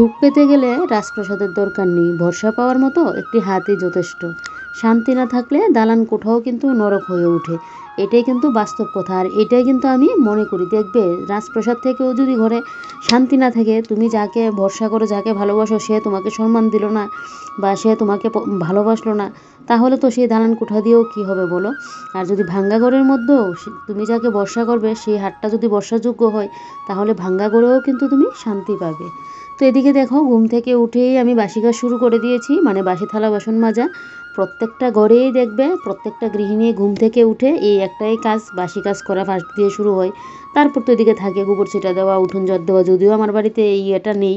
সুখ পেতে গেলে রাজপ্রাসাদের দরকার নেই। ভরসা পাওয়ার মতো একটি হাতই যথেষ্ট। শান্তি না থাকলে দালান কোঠাও কিন্তু নরক হয়ে ওঠে। এটাই কিন্তু বাস্তব কথা। আর এটাই কিন্তু আমি মনে করি, দেখবে রাজপ্রাসাদ থেকেও যদি ঘরে শান্তি না থাকে, তুমি যাকে ভরসা করো, যাকে ভালোবাসো, সে তোমাকে সম্মান দিল না বা সে তোমাকে ভালোবাসলো না, তাহলে তো সেই দালান কোঠা দিয়েও কী হবে বলো? আর যদি ভাঙ্গা ঘরের মধ্যেও তুমি যাকে ভরসা করবে, সেই হাতটা যদি বর্ষাযোগ্য হয়, তাহলে ভাঙ্গা ঘরেও কিন্তু তুমি শান্তি পাবে। তো এদিকে দেখো, ঘুম থেকে উঠেই আমি বাসি কাজ শুরু করে দিয়েছি মানে বাসি থালা, বাসন মাজা। প্রত্যেকটা ঘরেই দেখবে, প্রত্যেকটা গৃহিণী ঘুম থেকে উঠে এই একটাই কাজ, বাসি কাজ করা ফার্স্ট দিয়ে শুরু হয়। তারপর তো এদিকে থাকে গোবর ছিটা দেওয়া, উঠোন জল দেওয়া, যদিও আমার বাড়িতে এই এটা নেই।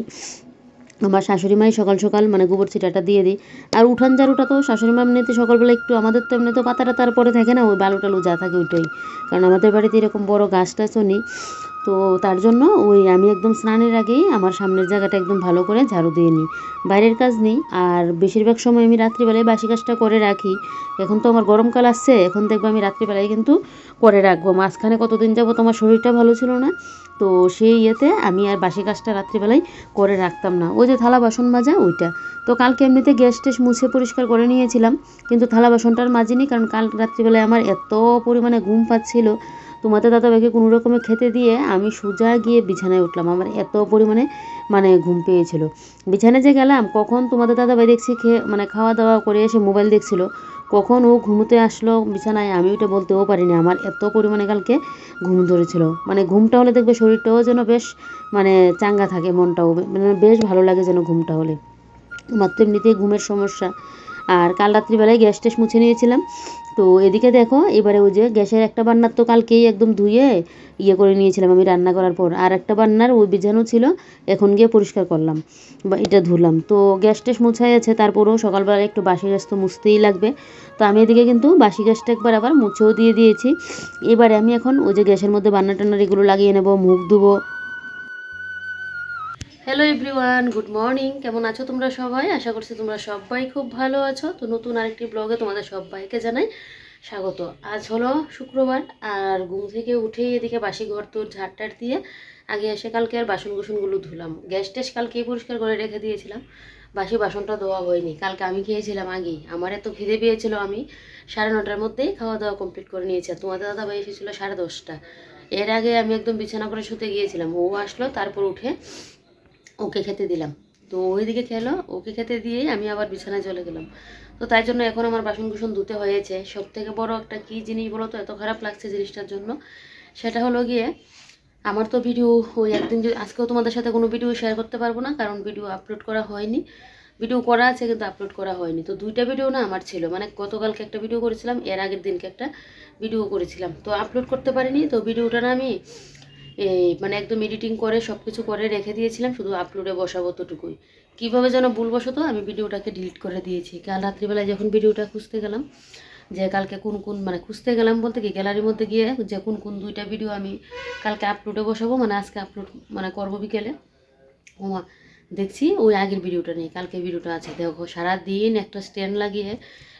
আমার শাশুড়ি মাই সকাল সকাল মানে গোবর ছিটাটা দিয়ে দিই। আর উঠান ঝাড়ুটা তো শাশুড়ি মা এমনিতে সকালবেলা একটু, আমাদের তো এমনি তো পাতাটা তারপরে থাকে না, ওই বালু টালু যা থাকে ওইটাই। কারণ আমাদের বাড়িতে এরকম বড় গাছ টাছও নেই। তো তার জন্য ওই আমি একদম স্নানের আগেই আমার সামনের জায়গাটা একদম ভালো করে ঝাড়ু দিয়ে নিই। বাইরের কাজ নেই, আর বেশিরভাগ সময় আমি রাত্রিবেলায় বাসি কাজটা করে রাখি। এখন তো আমার গরমকাল আসছে, এখন দেখব আমি রাত্রিবেলায় কিন্তু করে রাখব। মাঝখানে কতদিন যাব তোমার শরীরটা ভালো ছিল না, তো সেই ইয়েতে আমি আর বাসি কাজটা রাত্রিবেলায় করে রাখতাম না। ওই যে থালা বাসন মাজা, ওইটা। তো কালকে এমনিতে গ্যাস টেস মুছে পরিষ্কার করে নিয়েছিলাম, কিন্তু থালা বাসনটার মাজিনি, কারণ কাল রাত্রিবেলায় আমার এত পরিমাণে ঘুম পাচ্ছিল তোমাদের দাদাভাইকে কোনো রকমে খেতে দিয়ে আমি সোজা গিয়ে বিছানায় উঠলাম। আমার এত পরিমাণে মানে ঘুম পেয়েছিল। বিছানায় যে গেলাম, কখন তোমাদের দাদাভাই দেখছি খেয়ে মানে খাওয়া দাওয়া করে এসে মোবাইল দেখছিল, কখন ও ঘুমোতে আসলো বিছানায়, আমি ওটা বলতেও পারিনি। আমার এত পরিমাণে কালকে ঘুম ধরেছিল। মানে ঘুমটা হলে দেখবে শরীরটাও যেন বেশ মানে চাঙ্গা থাকে মনটাও। মানে বেশ ভালো লাগে যেন ঘুমটা হলে। আমার তো এমনিতেই ঘুমের সমস্যা। আর কাল রাত্রিবেলায় গ্যাস টেস মুছে নিয়েছিলাম। তো এদিকে দেখো, এবারে ওই যে গ্যাসের একটা বান্নার তো কালকেই একদম ধুয়ে ইয়ে করে নিয়েছিলাম আমি রান্না করার পর। আর একটা বান্নার ওই বিছানো ছিল, এখন গিয়ে পরিষ্কার করলাম বা এটা ধুলাম। তো গ্যাস টেস মুছাই আছে, তারপরেও সকালবেলা একটু বাসি গ্যাস তো মুছতেই লাগবে। তো আমি এদিকে কিন্তু বাসি গ্যাসটা একবার আবার মুছেও দিয়ে দিয়েছি। এবারে আমি এখন ওই যে গ্যাসের মধ্যে বান্না টান্নার এগুলো লাগিয়ে নেব মুখ ধুবো হ্যালো এভরিওয়ান গুড মর্নিং কেমন আছো তোমরা সবাই? আশা করছি তোমরা সবাই খুব ভালো আছো। তো নতুন আরেকটি ব্লগে তোমাদের সবাইকে জানাই স্বাগত। আজ হলো শুক্রবার আর ঘুম থেকে উঠে এদিকে বাসি ঘর তোর ঝাড়টার দিয়ে আগে এসে কালকে আর বাসন কুসনগুলো ধুলাম। গ্যাস টেস কালকে পরিষ্কার করে রেখে দিয়েছিলাম। বাসি বাসনটা ধোয়া হয়নি। কালকে আমি খেয়েছিলাম আগেই। আমার এত খিদে পেয়েছিল আমি সাড়ে নটার মধ্যেই খাওয়া দাওয়া কমপ্লিট করে নিয়েছি। আর তোমাদের দাদা ভাই এসেছিল সাড়ে দশটা। এর আগে আমি একদম বিছানা করে শুতে গিয়েছিলাম। ও আসলো, তারপর উঠে ওকে খেতে দিলাম। তো ওইদিকে খেলো ওকে খেতে দিয়েই আমি আবার বিছানায় চলে গেলাম। তো তাই জন্য এখন আমার বাসন কুসন ধুতে হয়েছে। সব থেকে বড় একটা কী জিনিস বলো তো? এত খারাপ লাগছে জিনিসটার জন্য। সেটা হলো গিয়ে, আমার তো ভিডিও ওই একদিন যদি আজকেও তোমাদের সাথে কোনো ভিডিও শেয়ার করতে পারব না, কারণ ভিডিও আপলোড করা হয়নি। ভিডিও করা আছে কিন্তু আপলোড করা হয়নি। তো দুইটা ভিডিও না আমার ছিল। মানে গতকালকে একটা ভিডিও করেছিলাম, এর আগের দিনকে একটা ভিডিও করেছিলাম। তো আপলোড করতে পারিনি। তো ভিডিওটা না আমি মানে একদম এডিটিং করে সব কিছু করে রেখে দিয়েছিলাম, শুধু আপলোডে বসাবো ততটুকুই। কীভাবে যেন ভুলবশত আমি ভিডিওটাকে ডিলিট করে দিয়েছি। কাল রাত্রিবেলায় যখন ভিডিওটা খুঁজতে গেলাম, যে কালকে কোন কোন মানে খুঁজতে গেলাম বলতে কি গ্যালারির মধ্যে গিয়ে যে কোন কোন দুইটা ভিডিও আমি কালকে আপলোডে বসাবো মানে আজকে আপলোড মানে করব বিকেলে ওমা দেখছি ওই আগের ভিডিওটা নেই কালকে ভিডিওটা আছে। দেখো, সারাদিন একটা স্ট্যান্ড লাগিয়ে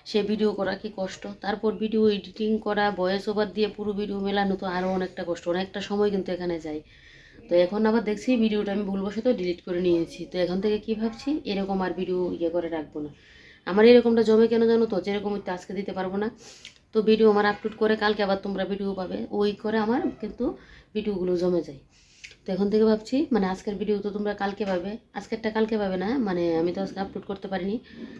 সে ভিডিও করা কি কষ্ট? তারপর ভিডিও এডিটিং করা ভয়েস ওভার দিয়ে পুরো ভিডিও মেলানো তো আরও অনেকটা কষ্ট, অনেকটা সময় কিন্তু এখানে যায়। তো এখন আবার দেখছি ভিডিওটা আমি ভুলবশত ডিলিট করে নিয়েছি। তো এখন থেকে কি ভাবছি? এরকম আর ভিডিও ইয়ে করে রাখব না। আমার এরকমটা জমে কেন জানো তো? যেরকম আজকে দিতে পারব না। তো ভিডিও আমার আপলোড করে কালকে আবার তোমরা ভিডিও পাবে। ওই করে আমার কিন্তু ভিডিওগুলো জমে যায়। তো এখন থেকে ভাবছি মানে আজকের ভিডিও তো তোমরা কালকে পাবে। আজকেরটা কালকে পাবে না মানে আমি তো আজকে আপলোড করতে পারিনি।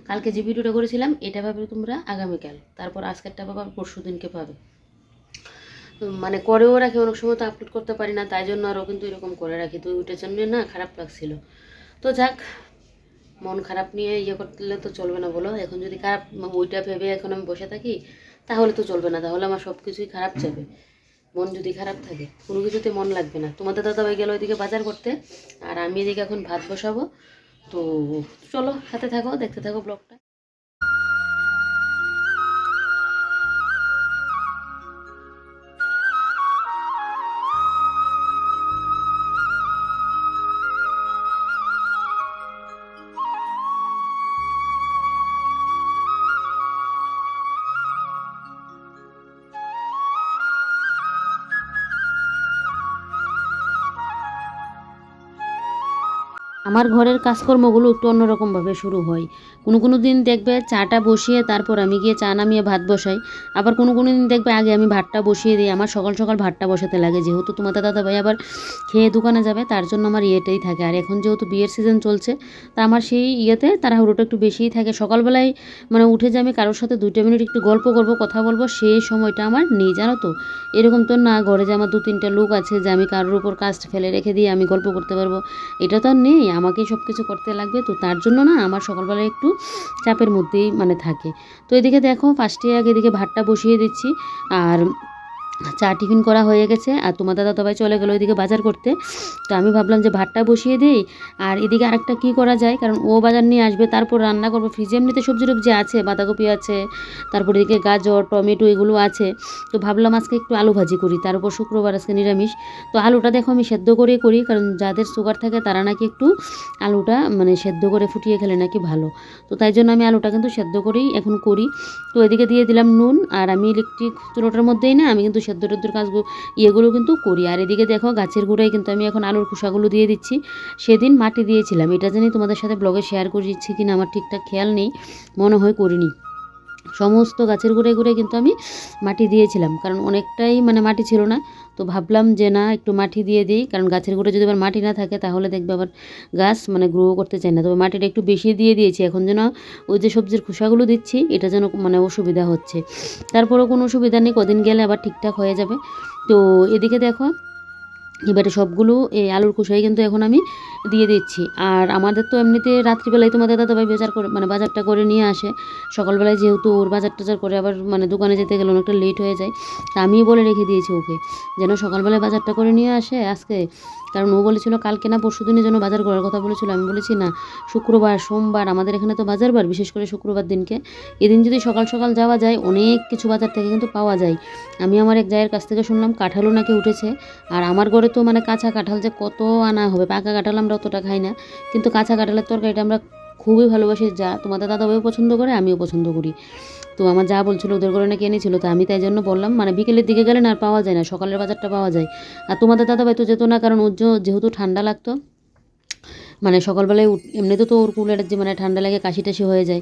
কালকে যে ভিডিওটা করেছিলাম, এটা পাবে তোমরা আগামীকাল। তারপর আজকেরটা পাবে পরশু দিনকে পাবে। মানে করেও রাখি অনেক সময় তো আপলোড করতে পারি না, তাই জন্য আরও কিন্তু এরকম করে রাখি। তো ওইটার জন্য না খারাপ লাগছিল। তো যাক, মন খারাপ নিয়ে ইয়ে করলে তো চলবে না বলো। এখন যদি খারাপ, ওইটা ভেবে এখন আমি বসে থাকি, তাহলে তো চলবে না। তাহলে আমার সব কিছুই খারাপ যাবে। মন যদি খারাপ থাকে, কোনো কিছুতে মন লাগবে না। তোমাদের দাদাভাই গেল ওইদিকে বাজার করতে, আর আমি এদিকে এখন ভাত বসাবো। তো চলো সাথে থাকো, দেখতে থাকো ব্লগটা। আমার ঘরের কাজকর্মগুলো একটু অন্যরকমভাবে শুরু হয়। কোনো কোনো দিন দেখবে চাটা বসিয়ে তারপর আমি গিয়ে চা নামিয়ে ভাত বসাই। আবার কোনো কোনো দিন দেখবে আগে আমি ভাতটা বসিয়ে দিই। আমার সকাল সকাল ভাতটা বসাতে লাগে। যেহেতু তোমাদের দাদা ভাই আবার খেয়ে দোকানে যাবে, তার জন্য আমার ইয়েটাই থাকে। আর এখন যেহেতু বিয়ের সিজন চলছে, তা আমার সেই ইয়েতে তাড়াহুড়োটা একটু বেশিই থাকে। সকালবেলায় মানে উঠে যে আমি কারোর সাথে দুইটা মিনিট একটু গল্প করব, কথা বলব, সেই সময়টা আমার নেই, জানো তো? এরকম তো না, ঘরে যে আমার দু তিনটা লোক আছে যে আমি কারোর উপর কাজ ফেলে রেখে দিয়ে আমি গল্প করতে পারব, এটা তো আর নেই। আমাকেই সব কিছু করতে লাগবে। তো তার জন্য না আমার সকালবেলা একটু চাপের মধ্যেই মানে থাকে। তো এদিকে দেখো ফার্স্টে আগে এদিকে ভাতটা বসিয়ে দিচ্ছি। আর চা টিফিন করা হয়ে গেছে আর তোমার দাদা তবাই চলে গেলো ওইদিকে বাজার করতে। তো আমি ভাবলাম যে ভাতটা বসিয়ে দিই। আর এদিকে আরেকটা কী করা যায়? কারণ ও বাজার নিয়ে আসবে, তারপর রান্না করব। ফ্রিজে এমনিতে সবজি টবজি আছে, বাঁধাকপি আছে, তারপর এদিকে গাজর, টমেটো এগুলো আছে। তো ভাবলাম আজকে একটু আলু ভাজি করি, তার উপর শুক্রবার আজকে নিরামিষ। তো আলুটা দেখো আমি সেদ্ধ করে করি, কারণ যাদের সুগার থাকে তারা নাকি একটু আলুটা মানে সেদ্ধ করে ফুটিয়ে খেলে নাকি ভালো। তো তাই জন্য আমি আলুটা কিন্তু সেদ্ধ করেই এখন করি। তো এদিকে দিয়ে দিলাম নুন, আর আমি ইলেকট্রিক চুলোটার মধ্যেই না, আমি কিন্তু সেদ্ধ টেদ্ধর ইয়েগুলো কিন্তু করি। আর এদিকে দেখো, গাছের গোড়ায় কিন্তু আমি এখন আলুর খোসাগুলো দিয়ে দিচ্ছি। সেদিন মাটি দিয়েছিলাম। এটা জানি তোমাদের সাথে ব্লগে শেয়ার করে দিচ্ছি কিনা, আমার ঠিকঠাক খেয়াল নেই। মনে হয় করিনি। সমস্ত গাছের গোড়ে গোড়ে কিন্তু আমি মাটি দিয়েছিলাম। কারণ অনেকটাই মানে মাটি ছিল না। তো ভাবলাম যে না, একটু মাটি দিয়ে দিই। কারণ গাছের গোড়ে যদি আবার মাটি না থাকে, তাহলে দেখবে আবার গাছ মানে গ্রো করতে চায় না। তবে মাটিটা একটু বেশি দিয়ে দিয়েছি। এখন যেন ওই যে সবজির খোসাগুলো দিচ্ছি, এটা যেন মানে অসুবিধা হচ্ছে। তারপরেও কোনো অসুবিধা নেই। কদিন গেলে আবার ঠিকঠাক হয়ে যাবে। তো এদিকে দেখো এবারে সবগুলো এই আলুর খোসাই কিন্তু এখন আমি দিয়ে দিচ্ছি। আর আমাদের তো এমনিতে রাত্রিবেলায় তোমাদের দাদা ভাই বাজার করে মানে বাজারটা করে নিয়ে আসে। সকালবেলায় যেহেতু ওর বাজার টাজার করে আবার মানে দোকানে যেতে গেলে অনেকটা লেট হয়ে যায়। তা আমিই বলে রেখে দিয়েছি ওকে, যেন সকালবেলায় বাজারটা করে নিয়ে আসে, আজকে কারণ ও বলেছিল, কালকে না পরশু দিনের জন্য বাজার করার কথা বলেছিল। আমি বলেছি, না, শুক্রবার, সোমবার, আমাদের এখানে তো বাজার বার বিশেষ করে শুক্রবার দিনকে। এদিন যদি সকাল সকাল যাওয়া যায়, অনেক কিছু বাজার থেকে কিন্তু পাওয়া যায়। আমি আমার এক জায়ের কাছ থেকে শুনলাম, কাঁঠালও নাকি উঠেছে। আর আমার ঘরে তো মানে কাঁচা কাঁঠাল যে কত আনা হবে, পাকা কাঁঠাল আমরা অতটা খাই না। কিন্তু কাঁচা কাঁঠালের তরকারিটা আমরা খুবই ভালোবাসি, যা তোমাদের দাদাভাইও পছন্দ করে, আমিও পছন্দ করি। তো আমার যা বলছিল ওদের করে নাকি এনেছিল, তো আমি তাই জন্য বললাম মানে বিকেলের দিকে গেলে না আর পাওয়া যায় না, সকালের বাজারটা পাওয়া যায়। আর তোমাদের দাদাভাই তো যেত না, কারণ ওর যেহেতু ঠান্ডা লাগতো মানে সকালবেলায় উঠ এমনিতে তো ওর কুলের যে মানে ঠান্ডা লাগে কাশি টাশি হয়ে যায়।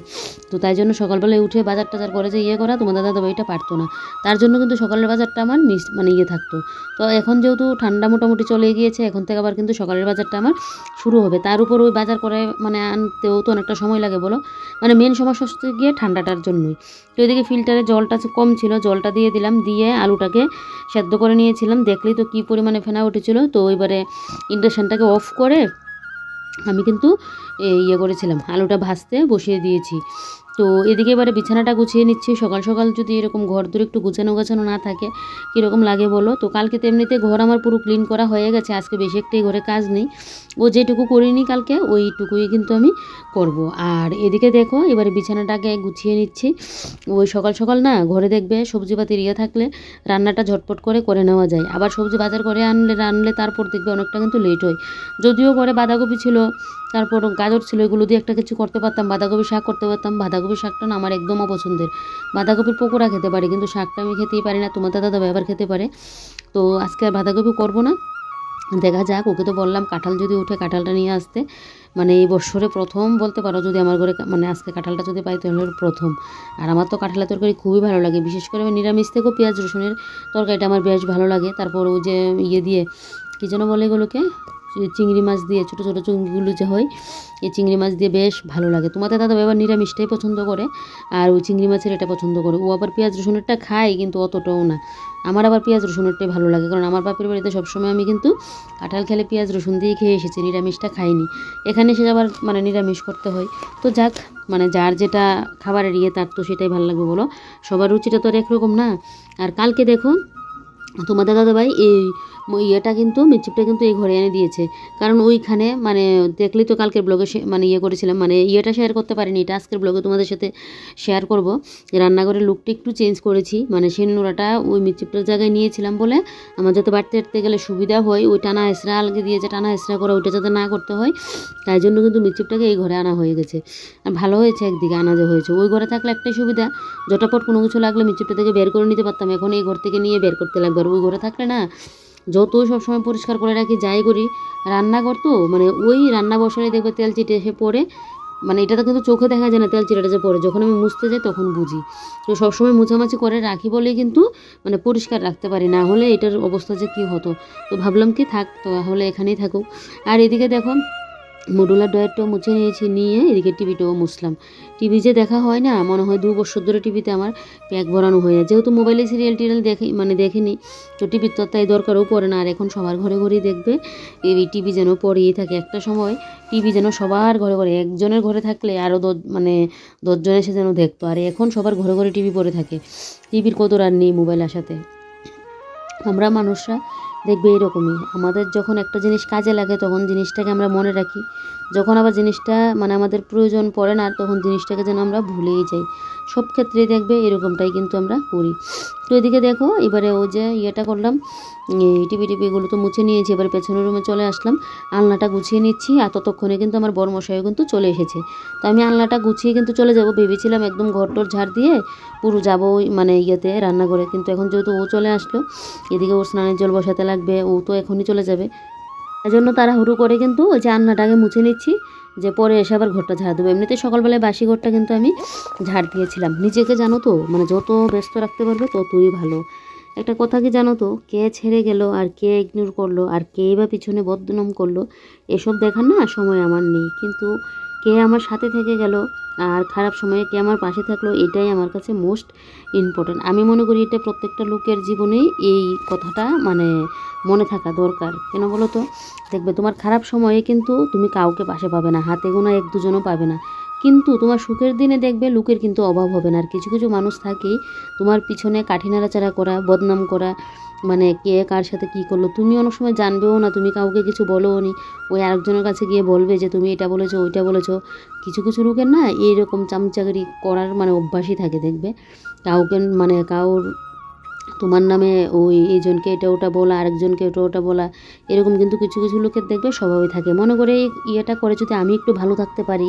তো তাই জন্য সকালবেলায় উঠে বাজার টাজার করে যে ইয়ে করা, তোমার দাদা ভাইটা পারতো না। তার জন্য কিন্তু সকালের বাজারটা আমার মিস মানে ইয়ে থাকতো। তো এখন যেহেতু ঠান্ডা মোটামুটি চলে গিয়েছে, এখন থেকে আবার কিন্তু সকালের বাজারটা আমার শুরু হবে। তার উপর ওই বাজার করে মানে আনতেও তো অনেকটা সময় লাগে বলো। মানে মেন সমস্যা হচ্ছে গিয়ে ঠান্ডাটার জন্যই। তো এদিকে ফিল্টারে জলটা কম ছিল, জলটা দিয়ে দিলাম, দিয়ে আলুটাকে সেদ্ধ করে নিয়েছিলাম। দেখলেই তো কী পরিমাণে ফেনা উঠেছিল। তো এবারে ইন্ডাকশানটাকে অফ করে আমি কিন্তু ইয়ে করেছিলাম আলুটা ভাজতে বসিয়ে দিয়েছি। তো এদিকে এবারে বিছানাটা গুছিয়ে নিচ্ছি। সকাল সকাল যদি এরকম ঘর দূরে একটু গুছানো গাছানো না থাকে, কীরকম লাগে বলো? তো কালকে তো এমনিতে ঘর আমার পুরো ক্লিন করা হয়ে গেছে, আজকে বেশি একটাই ঘরে কাজ নেই। ও যেটুকু করিনি কালকে, ওইটুকুই কিন্তু আমি করব। আর এদিকে দেখো, এবারে বিছানাটাকে গুছিয়ে নিচ্ছি। ওই সকাল সকাল না ঘরে দেখবে সবজিপাতির ইয়ে থাকলে রান্নাটা ঝটপট করে করে নেওয়া যায়। আবার সবজি বাজার করে আনলে রানলে তারপর দেখবে অনেকটা কিন্তু লেট হয়। যদিও ঘরে বাঁধাকপি ছিল, তারপর গাজর ছিল, এগুলো দিয়ে একটা কিছু করতে পারতাম, বাঁধাকপি শাক করতে পারতাম, বাঁধাকপি শাকটা না আমার একদম অপছন্দের। বাঁধাকপির পকোড়া খেতে পারি, কিন্তু শাকটা আমি খেতেই পারি না, তোমার দাদা আবার খেতে পারে। তো আজকে আর বাঁধাকপি করব না। দেখা যাক, ওকে তো বললাম কাঁঠাল যদি উঠে কাঁঠালটা নিয়ে আসতে। মানে এই বছরে প্রথম বলতে পারো যদি আমার ঘরে মানে আজকে কাঁঠালটা যদি পাই, তাহলে প্রথম। আর আমার তো কাঁঠালের তরকারি খুবই ভালো লাগে, বিশেষ করে আমি নিরামিষ থেকেও পেঁয়াজ রসুনের তরকারিটা আমার বেশ ভালো লাগে। তারপর ওই যে ইয়ে দিয়ে, কী যেন বলে এগুলোকে? চিংড়ি মাছ দিয়ে ছোটো ছোটো চিংড়িগুলো যে হয়, এই চিংড়ি মাছ দিয়ে বেশ ভালো লাগে। তোমাদের দাদা এবার নিরামিষটাই পছন্দ করে, আর ওই চিংড়ি মাছের এটা পছন্দ করে। ও আবার পেঁয়াজ রসুনেরটা খায়, কিন্তু অতটাও না। আমার আবার পেঁয়াজ রসুনেরটাই ভালো লাগে, কারণ আমার বাপের বাড়িতে সবসময় আমি কিন্তু কাঁঠাল খেলে পেঁয়াজ রসুন দিয়ে খেয়ে এসেছি, নিরামিষটা খাইনি। এখানে এসে আবার মানে নিরামিষ করতে হয়। তো যাক মানে যার যেটা খাবারের ইয়ে তার তো সেটাই ভালো লাগবে বলো। সবার রুচিটা তো আর একরকম না। আর কালকে দেখো, তোমাদের দাদাভাই এই ইয়েটা কিন্তু মিচিপটা কিন্তু এই ঘরে এনে দিয়েছে। কারণ ওইখানে মানে দেখলেই তো কালকের ব্লগে মানে ইয়ে করেছিলাম। মানে ইয়েটা শেয়ার করতে পারিনি, এটা আজকের ব্লগে তোমাদের সাথে শেয়ার করব। রান্নাঘরের লুকটা একটু চেঞ্জ করেছি। মানে সেই নোড়াটা ওই মিচিপটার জায়গায় নিয়েছিলাম বলে আমার যাতে বাড়তে বাড়তে গেলে সুবিধা হয়, ওই টানা হেসরা আলগে দিয়ে যে টানা হেসরা করা, ওইটা যাতে না করতে হয়, তাই জন্য কিন্তু মিচিপটাকে এই ঘরে আনা হয়ে গেছে। আর ভালো হয়েছে একদিকে আনা হয়েছে। ওই ঘরে থাকলে একটাই সুবিধা জটাপট কোনো কিছু লাগলে মিচিপটা থেকে বের করে নিতে পারতাম। এখন এই ঘর থেকে নিয়ে বের করতে লাগবে। আর ওই ঘরে থাকলে না যত সবসময় পরিষ্কার করে রাখি, যাই করি, রান্নাঘর তো মানে ওই রান্না বসালে দেখবে তেল চিটে এসে পড়ে। মানে এটা তো কিন্তু চোখে দেখা যায় না তেল চিটাটা যে পড়ে, যখন আমি মুছতে যাই তখন বুঝি। তো সবসময় মুছামাছি করে রাখি বলেই কিন্তু মানে পরিষ্কার রাখতে পারি, না হলে এটার অবস্থা যে কী হতো। তো ভাবলাম কি থাক তো তাহলে এখানেই থাকুক। আর এদিকে দেখো মডুলার ডয়ারটাও মুছে নিয়েছি, নিয়ে এদিকে টিভিটাও মুছলাম। টিভি যে দেখা হয় না, মনে হয় দু বছর ধরে টিভিতে আমার প্যাক ভরানো হয়ে যায়। যেহেতু মোবাইলে সিরিয়াল টিরিয়াল দেখে মানে দেখেনি, তো টিভির তো তাই দরকারও পড়ে না। আর এখন সবার ঘরে ঘরেই দেখবে, এই টিভি যেন পড়েই থাকে। একটা সময় টিভি যেন সবার ঘরে ঘরে, একজনের ঘরে থাকলে আরও দশ মানে দশজন এসে যেন দেখতো। আর এখন সবার ঘরে ঘরে টিভি পড়ে থাকে। টিভির কত আর নেই মোবাইল আসাতে। আমরা মানুষরা দেখবে এরকমই। আমাদের যখন একটা জিনিস কাজে লাগে, তখন জিনিসটাকে আমরা মনে রাখি। যখন আবার জিনিসটা মানে আমাদের প্রয়োজন পড়ে না, তখন জিনিসটাকে যেন আমরা ভুলেই যাই। সব ক্ষেত্রেই দেখবে এরকমটাই কিন্তু আমরা করি। তো এদিকে দেখো, এবারে ও যে ইয়েটা করলাম টিপি টিপিগুলো তো মুছে নিয়েছি, এবার পেছনের রুমে চলে আসলাম, আলনাটা গুছিয়ে নিচ্ছি, আর ততক্ষণে কিন্তু আমার বড় মশাইও কিন্তু চলে এসেছে। তো আমি আলনাটা গুছিয়ে কিন্তু চলে যাব, ভেবেছিলাম একদম ঘরটোর ঝাড় দিয়ে পুরো যাব মানে ইয়েতে, রান্নাঘরে, কিন্তু এখন যেহেতু ও চলে আসলো, এদিকে ওর স্নানের জল বসাতে লাগবে, ও তো এখনই চলে যাবে। জন্য হুরু করে কিন্তু ওই যে আন্নাটাকে মুছে নিচ্ছি, যে পরে এসে আবার ঘরটা ঝাড় দেবো। এমনিতে সকালবেলায় বাসি ঘরটা কিন্তু আমি ঝাড় দিয়েছিলাম। নিজেকে জানো তো মানে যত ব্যস্ত রাখতে পারবে ততই ভালো। একটা কথা কি জানো তো, কে ছেড়ে গেল আর কে ইগনোর করল আর কে বা পিছনে বদনাম করল, এসব দেখার না সময় আমার নেই। কিন্তু কে আমার সাথে থেকে গেল আর খারাপ সময়ে কে আমার পাশে থাকল, এটাই আমার কাছে মোস্ট ইম্পর্ট্যান্ট আমি মনে করি এটা প্রত্যেকটা লোকের জীবনেই এই কথাটা মানে মনে থাকা দরকার। কেন বলো তো? দেখবে তোমার খারাপ সময়ে কিন্তু তুমি কাউকে পাশে পাবে না, হাতে গোনা এক দুজনও পাবে না। কিন্তু তোমার সুখের দিনে দেখবে লোকের কিন্তু অভাব হবে না। আর কিছু কিছু মানুষ থাকেই তোমার পিছনে কাঠি নাড়াচাড়া করা, বদনাম করা মানে কে কার সাথে কী করল, তুমি অনেক সময় জানবেও না, তুমি কাউকে কিছু বলোও নি। ওই আরেকজনের কাছে গিয়ে বলবে যে, তুমি এটা বলেছ, ওইটা বলেছ। কিছু কিছু লোকের না এইরকম চামচাগিরি করার মানে অভ্যাসই থাকে দেখবে। কাউকে মানে কাউর তোমার নামে ওই এইজনকে এটা ওটা বলা, আরেকজনকে এটা ওটা বলা, এরকম কিন্তু কিছু কিছু লোকের দেখবে স্বভাবই থাকে। মনে করে এই ইয়েটা করে যদি আমি একটু ভালো থাকতে পারি,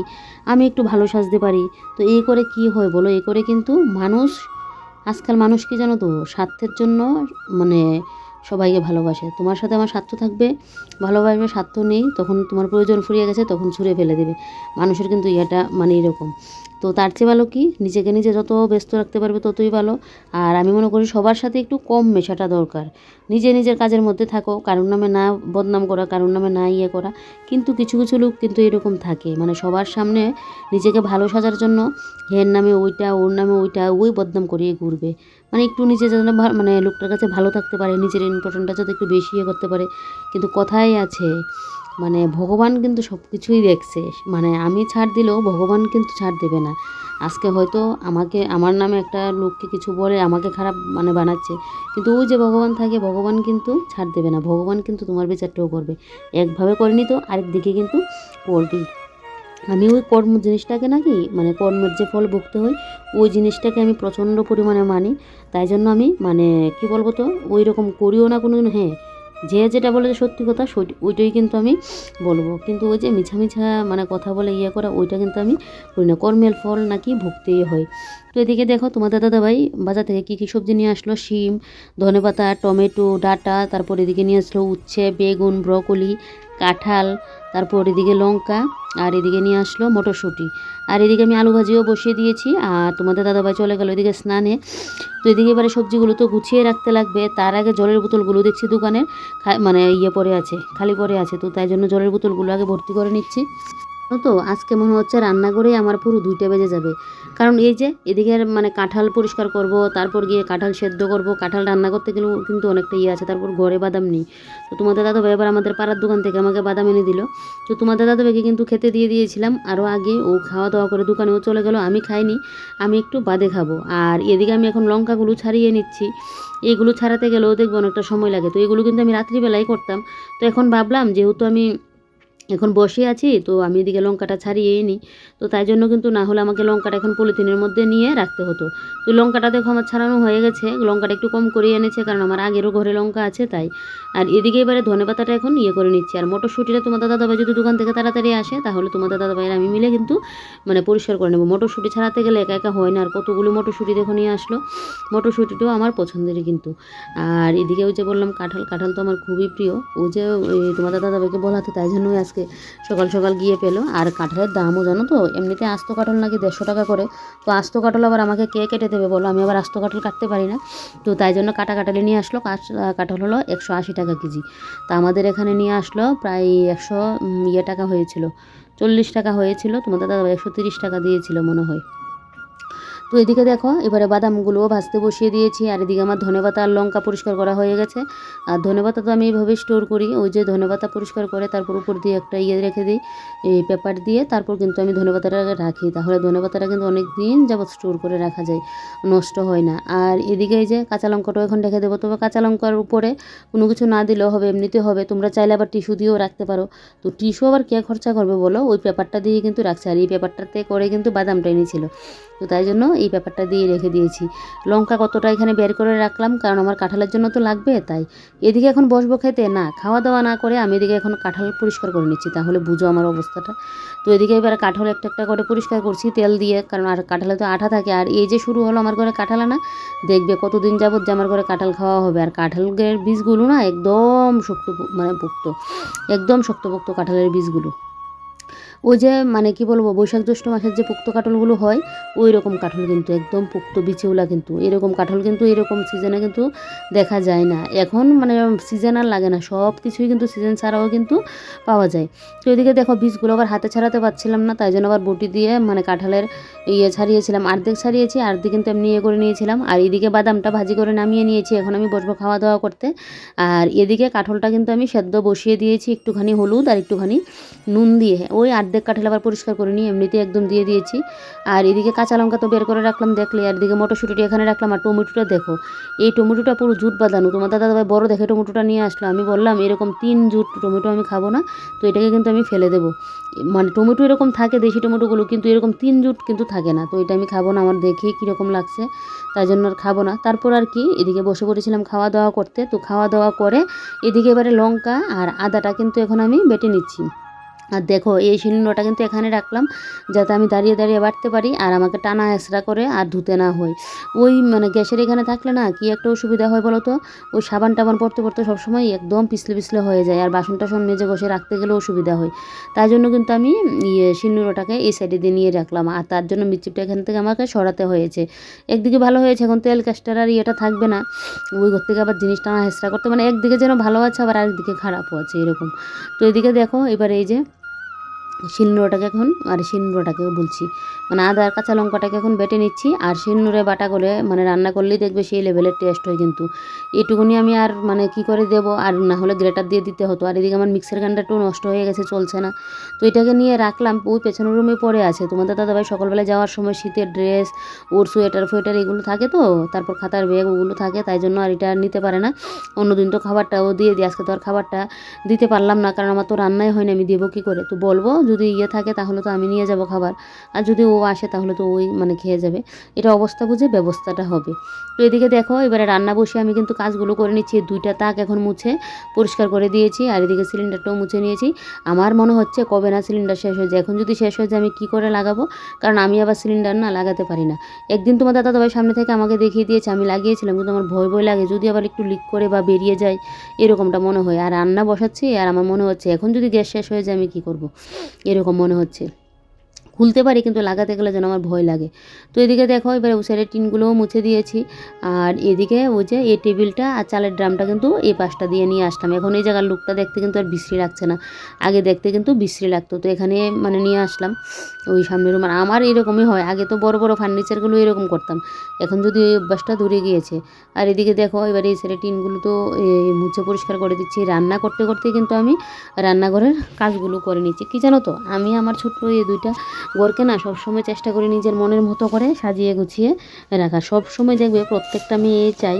আমি একটু ভালো সাজতে পারি, তো এই করে কি হয় বলো? এই করে কিন্তু মানুষ, আজকাল মানুষ কি জানো তো, স্বার্থের জন্য মানে সবাইকে ভালোবাসে। তোমার সাথে আমার স্বার্থ থাকবে, ভালোবাসবে, স্বার্থ নেই, তখন তোমার প্রয়োজন ফুরিয়ে গেছে, তখন ছুঁড়ে ফেলে দেবে। মানুষের কিন্তু ইয়েটা মানে এরকম। তো তার চেয়ে ভালো কি? নিজেকে নিজে যত ব্যস্ত রাখতে পারবে ততই ভালো। আর আমি মনে করি সবার সাথে একটু কম মেশাটা দরকার। নিজে নিজের কাজের মধ্যে থাকো, কারোর নামে না বদনাম করা, কারোর নামে না ইয়ে করা। কিন্তু কিছু কিছু লোক কিন্তু এরকম থাকে। মানে সবার সামনে নিজেকে ভালো সাজার জন্য হের নামে ওইটা, ওর নামে ওইটা, ওই বদনাম করিয়ে ঘুরবে। মানে একটু নিজে যেন মানে লোকটার কাছে ভালো থাকতে পারে, নিজের ইম্পর্টেন্টটা যাতে একটু বেশি ইয়ে করতে পারে। কিন্তু কথাই আছে মানে ভগবান কিন্তু সব কিছুই দেখছে। মানে আমি ছাড় দিলেও ভগবান কিন্তু ছাড় দেবে না। আজকে হয়তো আমাকে, আমার নামে একটা লোককে কিছু বলে আমাকে খারাপ মানে বানাচ্ছে। কিন্তু ওই যে ভগবান থাকে, ভগবান কিন্তু ছাড় দেবে না। ভগবান কিন্তু তোমার বিচারটাও করবে। একভাবে করেনি তো, আরেক দিকে কিন্তু করবেই। আমি ওই কর্ম জিনিসটাকে নাকি মানে কর্মের যে ফল ভুগতে হয় ওই জিনিসটাকে আমি প্রচণ্ড পরিমাণে মানি। তাই জন্য আমি মানে কি বলব তো ওই রকম করিও না কোনো হ্যাঁ যে যেটা বলে যে সত্যি কথা ওইটাই কিন্তু আমি বলব। কিন্তু ওই যে মিছা মিছা মানে কথা বলে ইয়ে করা, ওইটা কিন্তু আমি করি না। কর্মের ফল নাকি ভুগতেই হয়। তো এদিকে দেখো তোমাদের দাদাভাই বাজার থেকে কী কী সবজি নিয়ে আসলো? শিম, ধনেপাতা, টমেটো, ডাটা, তারপর এদিকে নিয়ে আসলো উচ্ছে, বেগুন, ব্রকলি, কাঁঠাল তারপর এদিকে লঙ্কা, আর এদিকে নিয়ে আসলো মটরশুঁটি। আর এদিকে আমি আলু ভাজিও বসিয়ে দিয়েছি, আর তোমাদের দাদাভাই চলে গেলো এদিকে স্নানে। তো এদিকে এবারে সবজিগুলো তো গুছিয়ে রাখতে লাগবে, তার আগে জলের বোতলগুলো দেখছি দোকানের মানে ইয়ে পড়ে আছে, খালি পড়ে আছে, তো তাই জন্য জলের বোতলগুলো আগে ভর্তি করে নিচ্ছি। তো? আজকে মনে হচ্ছে রান্না করেই আমার পুরো দুইটা বেজে যাবে। কারণ এই যে এদিকে মানে কাঁঠাল পরিষ্কার করব, তারপর গিয়ে কাঁঠাল সেদ্ধ করব, কাঁঠাল রান্না করতে গেলেও কিন্তু অনেকটা ইয়ে আছে, তারপর ঘরে বাদাম নেই। তো তোমাদের দাদা ভাই এবার আমাদের পাড়ার দোকান থেকে আমাকে বাদাম এনে দিল। তো তোমাদের দাদা ভাইকে কিন্তু খেতে দিয়ে দিয়েছিলাম, আরও আগে ও খাওয়া দাওয়া করে দোকানেও চলে গেল, আমি খাইনি, আমি একটু বাদে খাব। আর এদিকে আমি এখন লঙ্কাগুলো ছাড়িয়ে নিচ্ছি। এইগুলো ছাড়াতে গেলেও দেখব অনেকটা সময় লাগে। তো এগুলো কিন্তু আমি রাত্রিবেলায় করতাম। তো এখন ভাবলাম, যেহেতু আমি এখন বসে আছি, তো আমি এদিকে লঙ্কাটা ছাড়িয়েই নিই তো তাই জন্য কিন্তু না হলে আমাকে লঙ্কাটা এখন পলিথিনের মধ্যে নিয়ে রাখতে হতো। তো লঙ্কাটা দেখো আমার ছাড়ানো হয়ে গেছে, লঙ্কাটা একটু কম করে এনেছে, কারণ আমার আগেরও ঘরে লঙ্কা আছে তাই। আর এদিকে এবারে ধনে পাতাটা এখন ইয়ে করে নিচ্ছি, আর মটরশুঁটিটা তোমাদের দাদাভাই যদি দোকান থেকে তাড়াতাড়ি আসে, তাহলে তোমাদের দাদাভাইয়ের আমি মিলে কিন্তু মানে পরিষ্কার করে নেব। মটরশুঁটি ছাড়াতে গেলে একা একা হয় না, আর কতগুলো মটরশুঁটি দেখো নিয়ে আসলো, মটরশুঁটিটাও আমার পছন্দেরই কিন্তু। আর এদিকে ওই যে বললাম, কাঁঠাল কাঁঠাল তো আমার খুবই প্রিয়, ও যে তোমাদের দাদাভাইকে বলাতে তাই জন্যই আজকে সকাল সকাল গিয়ে পেল। আর কাঁঠালের দামও জানো তো, এমনিতে আস্ত কাঁঠাল নাকি দেড়শো টাকা করে। তো আস্ত কাঁঠাল আবার আমাকে কে কেটে দেবে বলো? আমি আবার আস্ত কাঁঠাল কাটতে পারি না। তো তাই জন্য কাটা কাটালি নিয়ে আসলো। কাঁঠাল হলো একশো আশি টাকা কেজি। তা আমাদের এখানে নিয়ে আসলো প্রায় একশো ইয়ে টাকা হয়েছিল। চল্লিশ টাকা হয়েছিল। তোমাদের দাদা একশো তিরিশ টাকা দিয়েছিল মনে হয়। তো এদিকে দেখো, এবারে বাদামগুলোও ভাজতে বসিয়ে দিয়েছি, আর এদিকে আমার ধনেপাতা আর লঙ্কা পরিষ্কার করা হয়ে গেছে। আর ধনেপাতা তো আমি এইভাবে স্টোর করি, ওই যে ধনেপাতা পরিষ্কার করে তারপর উপর দিয়ে একটা ইয়ে রেখে দিই, এই পেপার দিয়ে, তারপর কিন্তু আমি ধনেপাতাটা রাখি। তাহলে ধনেপাতাটা কিন্তু অনেক দিন যাবত স্টোর করে রাখা যায়, নষ্ট হয় না। আর এদিকে এই যে কাঁচা লঙ্কাটাও এখন রেখে দেবো, তবে কাঁচা লঙ্কার উপরে কোনো কিছু না দিলেও হবে, এমনিতে হবে, তোমরা চাইলে আবার টিস্যু দিয়েও রাখতে পারো। তো টিস্যু আবার কে খরচা করবে বলো? ওই পেপারটা দিয়ে কিন্তু রাখছে, আর এই পেপারটাতে করে কিন্তু বাদামটা এনেছিল। তো তাই জন্য এই পেপারটা দিয়ে রেখে দিয়েছি। লঙ্কা কতটা এখানে বের করে রাখলাম? কারণ আমার কাঁঠালের জন্য তো লাগবে, তাই। এদিকে এখন বসবো খেতে? না, খাওয়া দাওয়া না করে আমি এদিকে এখন কাঁঠাল পরিষ্কার করে নিচ্ছি, তাহলে বুঝো আমার অবস্থাটা। তো এদিকে এবার কাঁঠাল একটা একটা করে পরিষ্কার করছি, তেল দিয়ে, কারণ আর কাঁঠালে তো আঠা থাকে। আর এই যে শুরু হলো আমার ঘরে কাঁঠাল আনা, দেখবে কতদিন যাবত যে আমার ঘরে কাঁঠাল খাওয়া হবে। আর কাঁঠালের বীজগুলো না একদম শক্ত মানে পোক্ত, একদম শক্তপোক্ত কাঁঠালের বীজগুলো। ওই যে মানে কি বলব, বৈশাখ জ্যৈষ্ঠ মাসের যে পুক্ত কাঁঠালগুলো হয় ওই রকম কাঁঠাল কিন্তু একদম পুক্ত বিচিওলা কিন্তু, এরকম কাঁঠাল কিন্তু এরকম সিজনে কিন্তু দেখা যায় না। এখন মানে সিজন আর লাগে না, সব কিছুই কিন্তু সিজন ছাড়াও কিন্তু পাওয়া যায়। তো এদিকে দেখো, বীজগুলো আবার হাতে ছাড়াতে পারছিলাম না, তাই জন্য আবার বটি দিয়ে মানে কাঁঠালের ইয়ে ছাড়িয়েছিলাম আর্ধেক ছাড়িয়েছি আর্ধেক কিন্তু এমনি ইয়ে করে নিয়েছিলাম। আর এদিকে বাদামটা ভাজি করে নামিয়ে নিয়েছি, এখন আমি বসবো খাওয়া দাওয়া করতে। আর এদিকে কাঁঠালটা কিন্তু আমি সেদ্ধ বসিয়ে দিয়েছি, একটুখানি হলুদ আর একটুখানি নুন দিয়ে। ওই অর্ধেক কাঁঠাল আবার পরিষ্কার করে নিয়ে এমনিতে একদম দিয়ে দিয়েছি। আর এদিকে কাঁচা লঙ্কা তো বের করে রাখলাম, দেখলে। আর এদিকে মটরশুঁটিটা এখানে রাখলাম, আর টমেটোটা দেখো। এই টমেটোটা পুরো জুট বাঁধানো। তোমার দাদা ভাই বড় দেখে টমেটোটা নিয়ে আসলো। আমি বললাম, এরকম তিন জুট টমেটো আমি খাব না, তো এটাকে কিন্তু আমি ফেলে দেবো। মানে টমেটো এরকম থাকে, দেশি টমেটোগুলো, কিন্তু এরকম তিন জুট কিন্তু থাকে না। তো এটা আমি খাব না, আমার দেখে কীরকম লাগছে তাই জন্য আর খাব না। তারপর আর কি, এদিকে বসে পড়েছিলাম খাওয়া দাওয়া করতে। তো খাওয়া দাওয়া করে এদিকে এবারে লঙ্কা আর আদাটা কিন্তু এখন আমি বেটে নিচ্ছি। আর দেখো, এই শিলনোড়াটা কিন্তু এখানে রাখলাম যাতে আমি দাঁড়িয়ে দাঁড়িয়ে বাটতে পারি আর আমাকে টানা হেঁচড়া করে আর ধুতে না হয়। ওই মানে গ্যাসের এখানে থাকলে না কি একটা অসুবিধা হয় বলো তো ওই সাবান টাবান পড়তে পড়তে সবসময় একদম পিছলে পিছলে হয়ে যায় আর বাসন টাসন মেজে বসে রাখতে গেলেও অসুবিধা হয়। তাই জন্য কিন্তু আমি ইয়ে শিলনোড়াটাকে এই সাইডে দিয়ে নিয়ে রাখলাম আর তার জন্য মিচিপটা এখান থেকে আমাকে সরাতে হয়েছে। একদিকে ভালো হয়েছে, এখন তেল ক্যাস্টার আর ইয়েটা থাকবে না। ওই ঘর থেকে আবার জিনিস টানা হেঁচড়া করতে মানে একদিকে যেন ভালো আছে আবার আরেকদিকে খারাপও আছে এরকম। তো এদিকে দেখো, এবার এই যে শিলনোড়াটাকে এখন, আর শিলনোড়াটাকেও বলছি। মানে আদা আর কাঁচা লঙ্কাটাকে এখন বেটে নিচ্ছি, আর শিলনোড়ে বাটা করে মানে রান্না করলেই দেখবে সেই লেভেলের টেস্ট হয় কিন্তু। এটুকুনি আমি আর মানে কি করে দেবো, আর না হলে গ্রেটার দিয়ে দিতে হতো। আর এদিকে আমার মিক্সার গ্রাইন্ডারটাও নষ্ট হয়ে গেছে, চলছে না। তো এটাকে নিয়ে রাখলাম ওই পেছনের রুমে পড়ে আছে। তোমাদের দাদাভাই সকালবেলা যাওয়ার সময় শীতের ড্রেস ওর সোয়েটার ফোয়েটার এগুলো থাকে তো, তারপর খাতার ব্যাগ ওগুলো থাকে, তাই জন্য আর এটা নিতে পারে না। অন্যদিন তো খাবারটাও দিয়ে দিই, আজকে তো আর খাবারটা দিতে পারলাম না, কারণ আমার তো রান্নাই হয় না আমি দেবো কী করে? তো বলব যদি ইয়ে থাকে তাহলে তো আমি নিয়ে যাব খাবার। আর যদি ও আসে তাহলে তো ওই মানে খেয়ে যাবে। এটা অবস্থা বুঝে ব্যবস্থাটা হবে। তো এদিকে দেখো, এবারে রান্না বসে আমি কিন্তু কাজগুলো করে নিচ্ছি। দুইটা তাক এখন মুছে পরিষ্কার করে দিয়েছি আর এদিকে সিলিন্ডারটাও মুছে নিয়েছি। আমার মনে হচ্ছে কবে না সিলিন্ডার শেষ হয়ে যায়। এখন যদি শেষ হয়ে যায় আমি কী করে লাগাবো? কারণ আমি আবার সিলিন্ডার না লাগাতে পারি না। একদিন তোমার দাদা ভাই সামনে থেকে আমাকে দেখিয়ে দিয়েছে, আমি লাগিয়েছিলাম, কিন্তু আমার ভয় ভয় লাগে। যদি আবার একটু লিক করে বা বেরিয়ে যায়, এরকমটা মনে হয়। আর রান্না বসাচ্ছি আর আমার মনে হচ্ছে এখন যদি গ্যাস শেষ হয়ে যায় আমি কী করব? এরকম মনে হচ্ছে। খুলতে পারি কিন্তু লাগাতে গেলে যেন আমার ভয় লাগে। তো এদিকে দেখো, এবারে উসারের টিনগুলোও মুছে দিয়েছি। আর এদিকে ওই যে এই টেবিলটা আর চালের ড্রামটা কিন্তু এই পাশটা দিয়ে নিয়ে আসলাম এখন এই জায়গার লুকটা দেখতে কিন্তু আর বিশ্রী লাগছে না। আগে দেখতে কিন্তু বিশ্রী লাগতো। তো এখানে মানে নিয়ে আসলাম ওই সামনের রুম। আর আমার এরকমই হয়। আগে তো বড় বড় ফার্নিচারগুলো এরকম করতাম। এখন যদি এই অভ্যাসটা দূরে গিয়েছে। আর এদিকে দেখো, এবারে এই সাইডে টিনগুলো তো মুছে পরিষ্কার করে দিচ্ছি। রান্না করতে করতে কিন্তু আমি রান্নাঘরের কাজগুলো করে নিচ্ছি। কি জানো তো, আমি আমার ছোট্ট এই দুইটা ঘরকে না সবসময় চেষ্টা করি নিজের মনের মতো করে সাজিয়ে গুছিয়ে রাখা। সব সময় দেখবে প্রত্যেকটা মেয়ে চাই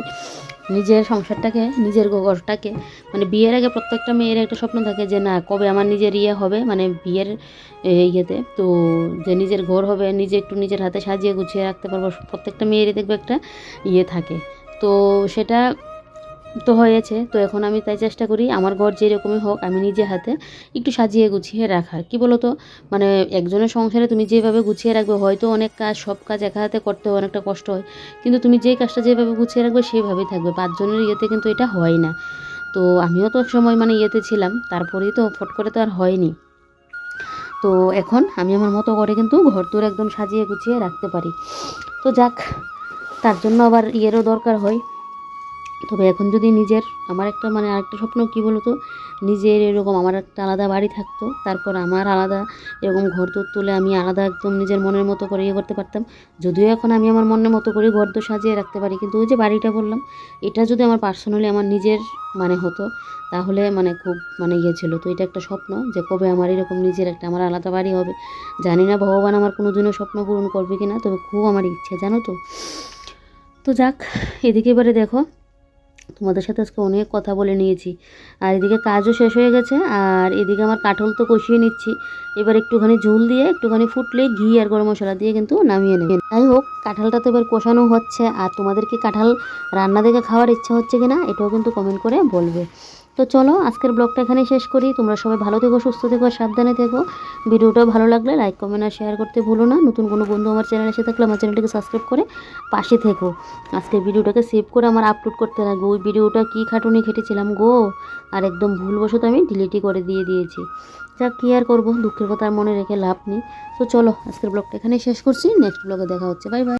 নিজের সংসারটাকে, নিজের ঘরটাকে। মানে বিয়ের আগে প্রত্যেকটা মেয়ের একটা স্বপ্ন থাকে যে, না, কবে আমার নিজের ইয়ে হবে? মানে বিয়ের ইয়েতে। তো যে নিজের ঘর হবে, নিজে একটু নিজের হাতে সাজিয়ে গুছিয়ে রাখতে পারব। প্রত্যেকটা মেয়েরই দেখবে একটা ইয়ে থাকে। তো সেটা তো হয়েছে। তো এখন আমি তাই চেষ্টা করি, আমার ঘর যেরকমই হোক আমি নিজে হাতে একটু সাজিয়ে গুছিয়ে রাখার। কি বলো তো মানে একজনের সংসারে তুমি যেভাবে গুছিয়ে রাখবে, হয়তো অনেক কাজ, সব কাজ একা হাতে করতে হয়, অনেকটা কষ্ট হয়। কিন্তু তুমি যেই কাজটা যেভাবে গুছিয়ে রাখবে, সেভাবেই থাকবে। পাঁচজনের ইয়েতে কিন্তু এটা হয় না। তো আমিও তো সময় মানে ইয়েতে ছিলাম, তারপরেই তো ফট করে তো আর হয়নি। তো এখন আমি আমার মতো করে কিন্তু ঘর তোর একদম সাজিয়ে গুছিয়ে রাখতে পারি। তো যাক, তার জন্য আবার ইয়েরও দরকার হয়। তবে এখন যদি নিজের আমার একটা মানে আরেকটা স্বপ্ন কী বলতো? নিজের এরকম আমার একটা আলাদা বাড়ি থাকতো, তারপর আমার আলাদা এরকম ঘর তোর তুলে আমি আলাদা একদম নিজের মনের মতো করে ইয়ে করতে পারতাম। যদিও এখন আমি আমার মনের মতো করে ঘর তো সাজিয়ে রাখতে পারি, কিন্তু ওই যে বাড়িটা বললাম, এটা যদি আমার পার্সোনালি আমার নিজের মানে হতো, তাহলে মানে খুব মানে ইয়ে ছিল। তো এটা একটা স্বপ্ন যে কবে আমার এরকম নিজের একটা আমার আলাদা বাড়ি হবে। জানি না ভগবান আমার কোনো দিনও স্বপ্ন পূরণ করবে কি না তবে খুব আমার ইচ্ছে, জানো তো? তো যাক, এদিকে এবারে দেখো তোমাদের সাথে আজকে অনেক কথা বলে নিয়েছি। আর এদিকে কাজও শেষ হয়ে গেছে, আর এদিকে আমার কাঠল তো কষিয়ে নিচ্ছি। এবার একটুখানি ঝোল দিয়ে, একটুখানি ফুটলে ঘি আর গরম মশলা দিয়ে কিন্তু নামিয়ে নেবেন যাই হোক, কাঁঠালটা তো এবার কষানো হচ্ছে, আর তোমাদের কি কাঁঠাল রান্না দেখে খাওয়ার ইচ্ছা হচ্ছে কিনা, এটাও কিন্তু কমেন্ট করে বলবে। তো চলো, আজকের ব্লগটা এখানে শেষ করি। তোমরা সবাই ভালো থেকো, সুস্থ থেকো সাবধানে থেকো। ভিডিওটা ভালো লাগলে লাইক কমেন্ট আর শেয়ার করতে ভুলো না। নতুন কোনো বন্ধু আমার চ্যানেলে এসে থাকলে আমার চ্যানেলটাকে সাবস্ক্রাইব করে পাশে থেকো। আজকের ভিডিওটাকে সেভ করে আমার আপলোড করতে লাগবে। ওই ভিডিওটা কী খাটুনি খেটেছিলাম গো? আর একদম ভুলবশত আমি ডিলিটই করে দিয়ে দিয়েছি। যাক, কী আর করব? দুঃখের কথা আর মনে রেখে লাভ নেই। তো চলো, আজকের ব্লগটা এখানেই শেষ করছি। নেক্সট ব্লগে দেখা হচ্ছে। Bye bye